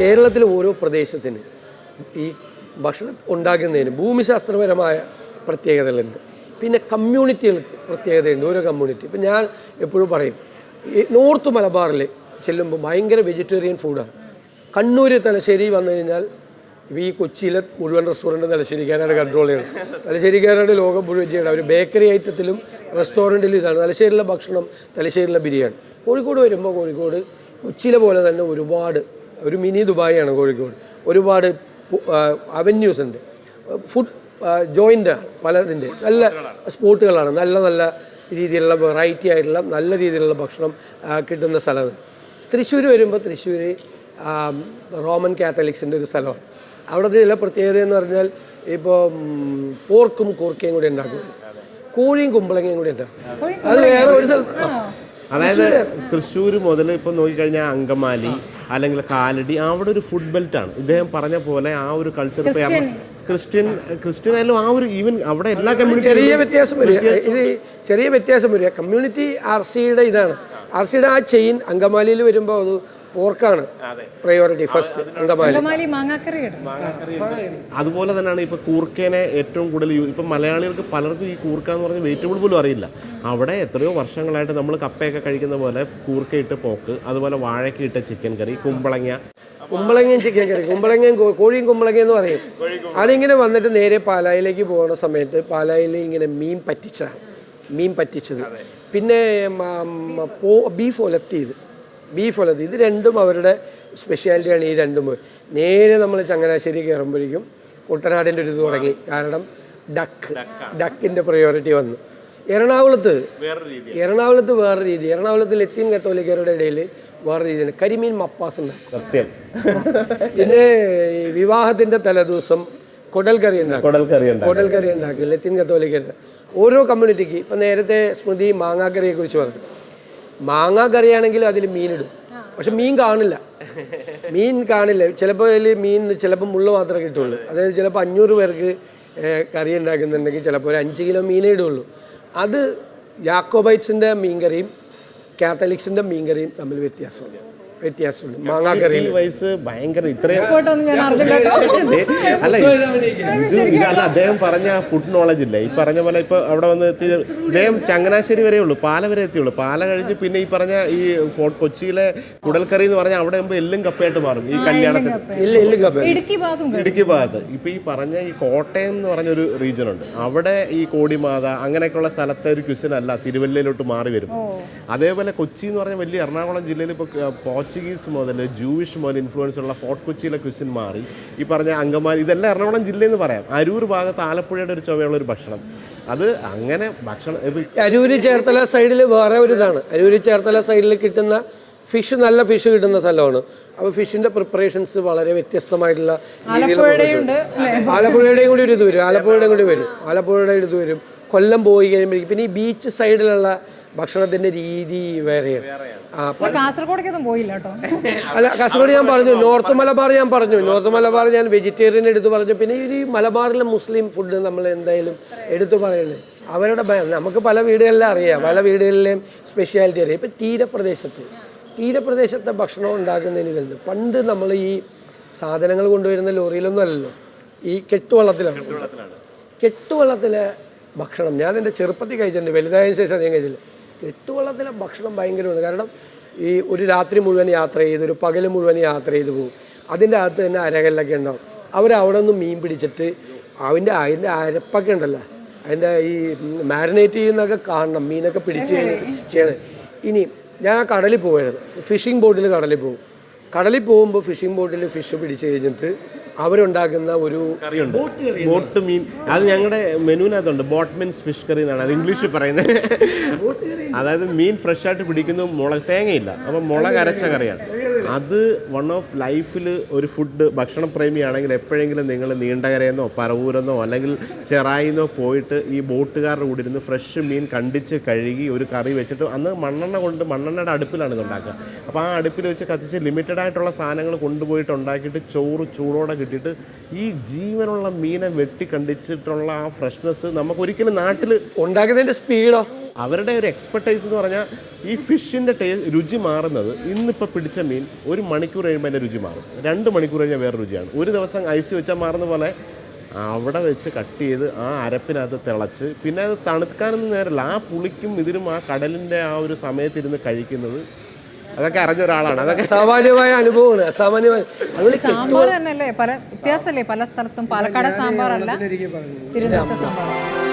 കേരളത്തിലെ ഓരോ പ്രദേശത്തിന് ഈ ഭക്ഷണം ഉണ്ടാക്കുന്നതിന് ഭൂമിശാസ്ത്രപരമായ പ്രത്യേകതകളുണ്ട്. പിന്നെ കമ്മ്യൂണിറ്റികൾക്ക് പ്രത്യേകതയുണ്ട് ഓരോ കമ്മ്യൂണിറ്റി. ഇപ്പം ഞാൻ എപ്പോഴും പറയും നോർത്ത് മലബാറിൽ ചെല്ലുമ്പോൾ ഭയങ്കര വെജിറ്റേറിയൻ ഫുഡാണ്. കണ്ണൂർ തലശ്ശേരി വന്നു കഴിഞ്ഞാൽ ഇപ്പോൾ ഈ കൊച്ചിയിലെ മുഴുവൻ റെസ്റ്റോറന്റ് തലശ്ശേരിക്കാരാണ് കൺട്രോൾ ചെയ്യുന്നത് തലശ്ശേരിക്കാരാണ് ലോകം മുഴുവൻ ചെയ്യണം. അവർ ബേക്കറി ഐറ്റത്തിലും റെസ്റ്റോറന്റിലും ഇതാണ്. തലശ്ശേരിയിലെ ഭക്ഷണം തലശ്ശേരിയിലെ ബിരിയാണി. കോഴിക്കോട് വരുമ്പോൾ കോഴിക്കോട് കൊച്ചിയിലെ പോലെ തന്നെ ഒരുപാട് ഒരു മിനി ദുബായിയാണ് കോഴിക്കോട്. ഒരുപാട് അവന്യൂസ് ഉണ്ട്. ഫുഡ് ജോയിന്റാണ് പലതിന്റെ. നല്ല സ്പോട്ടുകളാണ്. നല്ല നല്ല രീതിയിലുള്ള വെറൈറ്റി ആയിട്ടുള്ള നല്ല രീതിയിലുള്ള ഭക്ഷണം കിട്ടുന്ന സ്ഥലമാണ്. തൃശ്ശൂർ വരുമ്പോൾ തൃശ്ശൂർ റോമൻ കാത്തലിക്സിന്റെ ഒരു സ്ഥലമാണ്. അവിടുത്തെ ചില പ്രത്യേകത എന്ന് പറഞ്ഞാൽ ഇപ്പോൾ പോർക്കും കൂർക്കയും കൂടി ഉണ്ടാക്കും. കോഴിയും കുമ്പളങ്ങയും കൂടി ഉണ്ടാക്കും. അത് വേറെ ഒരു സ്ഥലത്ത് അതായത് തൃശ്ശൂർ മുതൽ ഇപ്പം നോക്കിക്കഴിഞ്ഞാൽ അങ്കമാലി അല്ലെങ്കിൽ കാലടി അവിടെ ഒരു ഫുഡ് ബെൽറ്റ് ആണ്. ഇദ്ദേഹം പറഞ്ഞ പോലെ ആ ഒരു കൾച്ചർ ക്രിസ്ത്യൻ. ക്രിസ്ത്യൻ ആയാലും ആ ഒരു ഈവൻ അവിടെ എല്ലാ കമ്മ്യൂണിറ്റി ചെറിയ വ്യത്യാസം വരിക. ഇത് ചെറിയ വ്യത്യാസം വരിക. കമ്മ്യൂണിറ്റി ആർ സിയുടെ ഇതാണ്. ആർ സിയുടെ ആ ചെയിൻ അങ്കമാലിയിൽ വരുമ്പോൾ അത് പോർക്കാണ് പ്രയോറിറ്റി ഫസ്റ്റ് അങ്കമാലി അതുപോലെ തന്നെയാണ് ഇപ്പൊ കൂർക്കേനെ ഏറ്റവും കൂടുതൽ ഇപ്പൊ മലയാളികൾക്ക് പലർക്കും ഈ കൂർക്ക എന്ന് പറഞ്ഞ വെജിറ്റബിൾ പോലും അറിയില്ല. അവിടെ എത്രയോ വർഷങ്ങളായിട്ട് നമ്മൾ കപ്പയൊക്കെ കഴിക്കുന്ന പോലെ കൂർക്കയിട്ട് പോക്ക് അതുപോലെ വാഴക്കയിട്ട് ചിക്കൻ കറി കുമ്പളങ്ങ. കുമ്പളങ്ങയും ചിക്കൻ കറി കുമ്പളങ്ങയും കോഴിയും കുമ്പളങ്ങയും എന്ന് പറയും. അതിങ്ങനെ വന്നിട്ട് നേരെ പാലായിലേക്ക് പോകുന്ന സമയത്ത് പാലായിൽ ഇങ്ങനെ മീൻ പറ്റിച്ച മീൻ പറ്റിച്ചത്. പിന്നെ ബീഫ് ഒലത്തിയത്. ബീഫ് ഒലത്തി ഇത് രണ്ടും അവരുടെ സ്പെഷ്യാലിറ്റിയാണ് ഈ രണ്ടും. നേരെ നമ്മൾ ചങ്ങനാശ്ശേരി കയറുമ്പോഴേക്കും കുട്ടനാടിന്റെ ഒരു ഇത് തുടങ്ങി. കാരണം ഡക്ക് ഡക്കിന്റെ പ്രയോറിറ്റി വന്നു. എറണാകുളത്ത് എറണാകുളത്ത് വേറെ രീതി. എറണാകുളത്ത് ലത്തീൻ കത്തോലിക്കരുടെ ഇടയിൽ വേറെ രീതിയാണ്. കരിമീൻ മപ്പാസ് ഉണ്ടാക്കും. സത്യം. പിന്നെ വിവാഹത്തിന്റെ തലേദിവസം കുടൽ കറി ഉണ്ടാക്കും. കുടൽ കറി ഉണ്ട് കുടൽ കറി ഉണ്ടാക്കും. ലത്തീൻ കത്തോലിക്കരുടെ ഓരോ കമ്മ്യൂണിറ്റിക്ക് ഇപ്പം നേരത്തെ സ്മൃതി മാങ്ങാക്കറിയെ കുറിച്ച് പറഞ്ഞു. മാങ്ങാ കറിയാണെങ്കിലും അതിൽ മീനിടും. പക്ഷെ മീൻ കാണില്ല. മീൻ കാണില്ല. ചിലപ്പോൾ അതിൽ മീൻ ചിലപ്പോൾ മുള്ളു മാത്രമേ കിട്ടുള്ളൂ. അതായത് ചിലപ്പോൾ അഞ്ഞൂറ് പേർക്ക് കറി ഉണ്ടാക്കുന്നുണ്ടെങ്കിൽ ചിലപ്പോൾ ഒരു അഞ്ച് കിലോ മീനേ ഇടുള്ളൂ. അത് യാക്കോബൈറ്റ്സിന്റെ മീൻകറിയും കാത്തലിക്സിന്റെ മീൻകറിയും തമ്മിൽ വ്യത്യാസമുണ്ട്. വ്യത്യാസമുണ്ട്. മാങ്ങാ കറി വയസ്സ് ഭയങ്കര ഇത്രയും അല്ല ഇത് ഇതല്ല അദ്ദേഹം പറഞ്ഞ ഫുഡ് നോളജ് ഇല്ല. ഈ പറഞ്ഞ പോലെ ഇപ്പൊ അവിടെ വന്ന് എത്തി അദ്ദേഹം ചങ്ങനാശ്ശേരി വരെ ഉള്ളൂ പാല വരെ എത്തിയുള്ളൂ. പാല കഴിഞ്ഞ് പിന്നെ ഈ പറഞ്ഞ ഈ ഫോർട്ട് കൊച്ചിയിലെ കുടൽക്കറി എന്ന് പറഞ്ഞാൽ അവിടെ ആകുമ്പോൾ എല്ലും കപ്പയായിട്ട് മാറും ഈ കല്യാണത്തിന്. ഇടുക്കി ഭാഗത്തും ഇടുക്കി ഭാഗത്ത്. ഇപ്പൊ ഈ പറഞ്ഞ ഈ കോട്ടയം എന്ന് പറഞ്ഞ ഒരു റീജിയൻ ഉണ്ട്. അവിടെ ഈ കോടിമാത അങ്ങനെയൊക്കെയുള്ള സ്ഥലത്തെ ഒരു ക്വിസിൻ അല്ല തിരുവല്ലയിലോട്ട് മാറി വരും. അതേപോലെ കൊച്ചി എന്ന് പറഞ്ഞ വലിയ എറണാകുളം ജില്ലയിൽ ഇപ്പോൾ പോർച്ചുഗീസ് മുതൽ ജൂയിഷ് മുതൽ ഇൻഫ്ലുവൻസ് ഉള്ള ഫോർട്ട് കൊച്ചിയിലെ ക്വിസിൻ മാറി. ഈ പറഞ്ഞ അങ്കമാലി ഇതെല്ലാം എറണാകുളം ജില്ലയെന്ന് പറയാം. അരൂർ ഭാഗത്ത് ആലപ്പുഴയുടെ ഒരു ചുവയുള്ള ഒരു ഭക്ഷണം. അത് അങ്ങനെ ഭക്ഷണം അരൂർ അരൂര് ചേർത്തല സൈഡിൽ വേറെ ഒരു ഇതാണ്. അരൂര് ചേർത്തല സൈഡിൽ കിട്ടുന്ന ഫിഷ് നല്ല ഫിഷ് കിട്ടുന്ന സ്ഥലമാണ്. അപ്പോൾ ഫിഷിന്റെ പ്രിപ്പറേഷൻസ് വളരെ വ്യത്യസ്തമായിട്ടുള്ള ആലപ്പുഴയുടെയും കൂടി ഒരു ഇത് വരും. ആലപ്പുഴയുടെയും കൂടി വരും. ആലപ്പുഴയുടെ ഇത് വരും. കൊല്ലം പോയി കഴിയുമ്പോഴേക്കും പിന്നെ ഈ ബീച്ച് സൈഡിലുള്ള ഭക്ഷണത്തിന്റെ രീതി വേറെയാണ്. കാസർഗോഡേക്കൊന്നും പോയില്ല കേട്ടോ. അല്ല കാസർഗോഡ് ഞാൻ പറഞ്ഞു നോർത്ത് മലബാർ ഞാൻ പറഞ്ഞു. നോർത്ത് മലബാർ ഞാൻ വെജിറ്റേറിയൻ എടുത്തു പറഞ്ഞു. പിന്നെ ഈ മലബാറിലെ മുസ്ലിം ഫുഡ് നമ്മൾ എന്തായാലും എടുത്തു പറയുന്നത് അവരുടെ നമുക്ക് പല വീടുകളിലും അറിയാം. പല വീടുകളിലെയും സ്പെഷ്യാലിറ്റി അറിയാം. ഇപ്പം തീരപ്രദേശത്ത് തീരപ്രദേശത്തെ ഭക്ഷണം ഉണ്ടാക്കുന്നതിന് ഇതുണ്ട്. പണ്ട് നമ്മൾ ഈ സാധനങ്ങൾ കൊണ്ടുവരുന്ന ലോറിയിലൊന്നും അല്ലല്ലോ. ഈ കെട്ടുവള്ളത്തിലാണ്. കെട്ടുവള്ളത്തിലെ ഭക്ഷണം ഞാൻ എന്റെ ചെറുപ്പത്തിൽ കഴിച്ചിട്ടുണ്ട്. വലുതായതിനു ശേഷം അധികം കഴിച്ചില്ല. കെട്ടുവള്ളത്തിലെ ഭക്ഷണം ഭയങ്കരമാണ്. കാരണം ഈ ഒരു രാത്രി മുഴുവൻ യാത്ര ചെയ്ത് ഒരു പകൽ മുഴുവൻ യാത്ര ചെയ്ത് പോകും. അതിന്റെ അകത്ത് തന്നെ അരകല്ലൊക്കെ ഉണ്ടാവും. അവരവിടെ നിന്ന് മീൻ പിടിച്ചിട്ട് അവന്റെ അതിന്റെ അരപ്പൊക്കെ ഉണ്ടല്ലോ. അതിന്റെ ഈ മാരിനേറ്റ് ചെയ്യുന്നതൊക്കെ കാണണം മീനൊക്കെ പിടിച്ച് ചെയ്യണം. ഇനി ഞാൻ കടലിൽ പോകരുത്. ഫിഷിംഗ് ബോട്ടിൽ കടലിൽ പോകും. കടലിൽ പോകുമ്പോൾ ഫിഷിംഗ് ബോട്ടിൽ ഫിഷ് പിടിച്ച് കഴിഞ്ഞിട്ട് അവരുണ്ടാക്കുന്ന ഒരു കറിയുണ്ട്. ബോട്ട് മീൻ. അത് ഞങ്ങളുടെ മെനുവിനകത്തുണ്ട്. ബോട്ട് മീൻസ് ഫിഷ് കറി എന്നാണ്. അത് ഇംഗ്ലീഷിൽ പറയുന്നത്. അതായത് മീൻ ഫ്രഷ് ആയിട്ട് പിടിക്കുന്നു. മുളക് തേങ്ങയില്ല. അപ്പം മുളക് അരച്ച കറിയാണ്. അത് വൺ ഓഫ് ലൈഫിൽ ഒരു ഫുഡ് ഭക്ഷണ പ്രേമിയാണെങ്കിൽ എപ്പോഴെങ്കിലും നിങ്ങൾ നീണ്ടകരയെന്നോ പറവൂരെന്നോ അല്ലെങ്കിൽ ചെറായിന്നോ പോയിട്ട് ഈ ബോട്ടുകാരുടെ കൂടെ ഇരുന്ന് ഫ്രഷ് മീൻ കണ്ടിച്ച് കഴുകി ഒരു കറി വെച്ചിട്ട് അന്ന് മണ്ണെണ്ണ കൊണ്ട് മണ്ണെണ്ണയുടെ അടുപ്പിലാണ് ഇത് ഉണ്ടാക്കുക. അപ്പോൾ ആ അടുപ്പിൽ വെച്ച് കത്തിച്ച് ലിമിറ്റഡ് ആയിട്ടുള്ള സാധനങ്ങൾ കൊണ്ടുപോയിട്ട് ഉണ്ടാക്കിയിട്ട് ചോറ് ചൂടോടെ കിട്ടിയിട്ട് ഈ ജീവനുള്ള മീനെ വെട്ടി കണ്ടിച്ചിട്ടുള്ള ആ ഫ്രഷ്നെസ് നമുക്ക് ഒരിക്കലും നാട്ടിൽ ഉണ്ടാക്കുന്നതിന്റെ സ്പീഡോ അവരുടെ ഒരു എക്സ്പെർട്ടൈസ് എന്ന് പറഞ്ഞാൽ ഈ ഫിഷിന്റെ ടേ രുചി മാറുന്നത് ഇന്നിപ്പോൾ പിടിച്ച മീൻ ഒരു മണിക്കൂർ കഴിയുമ്പോൾ അതിന്റെ രുചി മാറും. രണ്ട് മണിക്കൂർ കഴിഞ്ഞാൽ വേറെ രുചിയാണ്. ഒരു ദിവസം ഐസ് വെച്ചാൽ മാറുന്ന പോലെ അവിടെ വെച്ച് കട്ട് ചെയ്ത് ആ അരപ്പിനകത്ത് തിളച്ച് പിന്നെ അത് തണുക്കാനൊന്നും നേരമില്ല ആ പുളിക്കും ഇതിനും ആ കടലിന്റെ ആ ഒരു സമയത്തിരുന്ന് കഴിക്കുന്നത് അതൊക്കെ അറിഞ്ഞ ഒരാളാണ്. അതൊക്കെ സാമാന്യമായ അനുഭവമാണ്. സാമ്പാർ തന്നെയല്ലേ? പല വ്യത്യാസമല്ലേ? പല സ്ഥലത്തും പാലക്കാട് സാമ്പാറല്ല. തിരുവനന്തപുരത്തെ സാമ്പാർ.